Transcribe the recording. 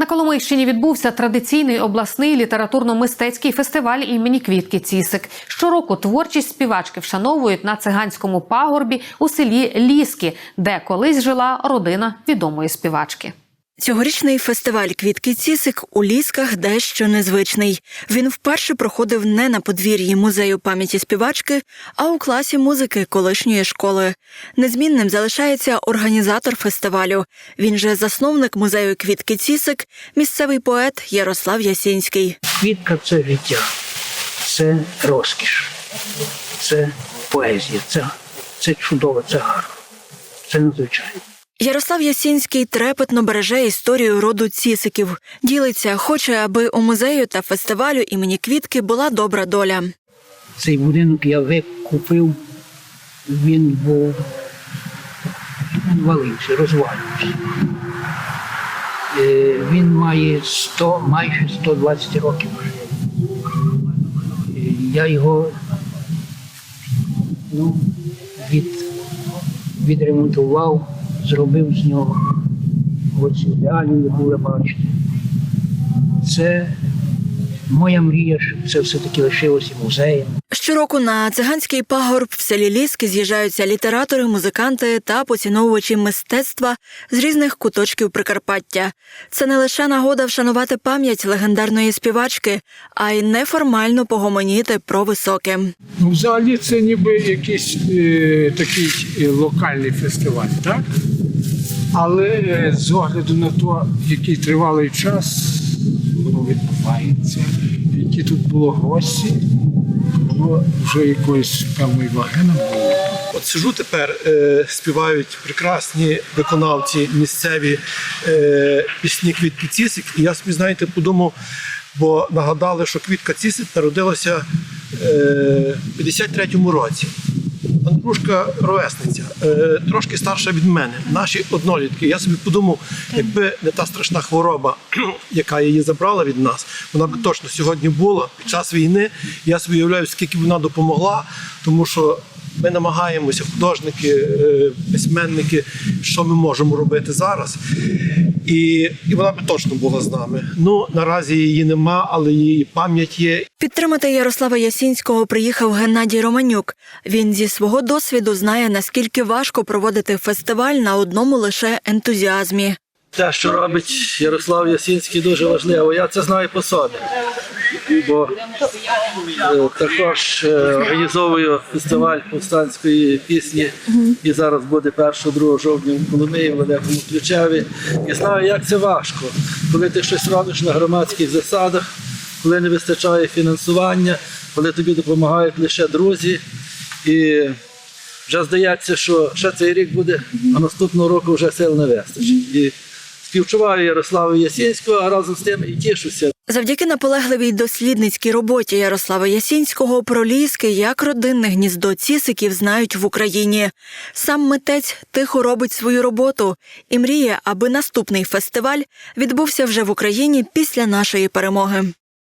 На Коломийщині відбувся традиційний обласний літературно-мистецький фестиваль імені Квітки Цісик. Щороку творчість співачки вшановують на циганському пагорбі у селі Ліски, де колись жила родина відомої співачки. Цьогорічний фестиваль Квітки Цісик у лісках дещо незвичний. Він вперше проходив не на подвір'ї музею пам'яті співачки, а у класі музики колишньої школи. Незмінним залишається організатор фестивалю. Він же засновник музею Квітки Цісик, місцевий поет Ярослав Ясінський. Квітка це життя, це розкіш, це поезія, це, це чудово, це гарно, це надзвичайно. Ярослав Ясінський трепетно береже історію роду цісиків. Ділиться, хоче, аби у музею та фестивалю імені Квітки була добра доля. Цей будинок я викупив, він був валився, розвалювався. Е, Він має 100, майже 120 років. Е, Я його ну, від, відремонтував, зробив з нього оці реалії, яку ви бачите. Це моя мрія, щоб це все-таки лишилося музеєм. Щороку на циганський пагорб в селі Ліски з'їжджаються літератори, музиканти та поціновувачі мистецтва з різних куточків Прикарпаття. Це не лише нагода вшанувати пам'ять легендарної співачки, а й неформально погомоніти про високе. Ну, взагалі це ніби якийсь е, такий е, локальний фестиваль, так? Але з огляду на те, який тривалий час воно відбувається, які тут було гості, воно вже якоїсь певної ваги набуло. От сижу тепер, е, співають прекрасні виконавці місцеві е, пісні Квітки Цісик. І я собі, знаєте, подумав, бо нагадали, що Квітка Цісик народилася е, в 53-му році. Андрушка ровесниця, е, трошки старша від мене, наші однолітки. Я собі подумав, якби не та страшна хвороба, яка її забрала від нас, вона б точно сьогодні була під час війни. Я собі уявляю, скільки вона допомогла, тому що ми намагаємося, художники, е, письменники, що ми можемо робити зараз. І, і вона б точно була з нами. Ну наразі її нема, але її пам'ять є, Підтримати Ярослава Ясінського приїхав Геннадій Романюк. Він зі свого досвіду знає, наскільки важко проводити фестиваль на одному лише ентузіазмі. Те, що робить Ярослав Ясінський, дуже важливо. Я це знаю по собі. Бо е, також е, організовую фестиваль повстанської пісні, і зараз буде 1-2 жовтня в Коломиї, в Великому Ключеві. І знаю, як це важко, коли ти щось робиш на громадських засадах, коли не вистачає фінансування, коли тобі допомагають лише друзі. І вже здається, що ще цей рік буде, а наступного року вже сил не вистачить. І співчуваю Ярославу Ясінського, а разом з тим і тішуся. Завдяки наполегливій дослідницькій роботі Ярослава Ясінського про ліски як родинне гніздо цісиків знають в Україні. Сам митець тихо робить свою роботу і мріє, аби наступний фестиваль відбувся вже в Україні після нашої перемоги.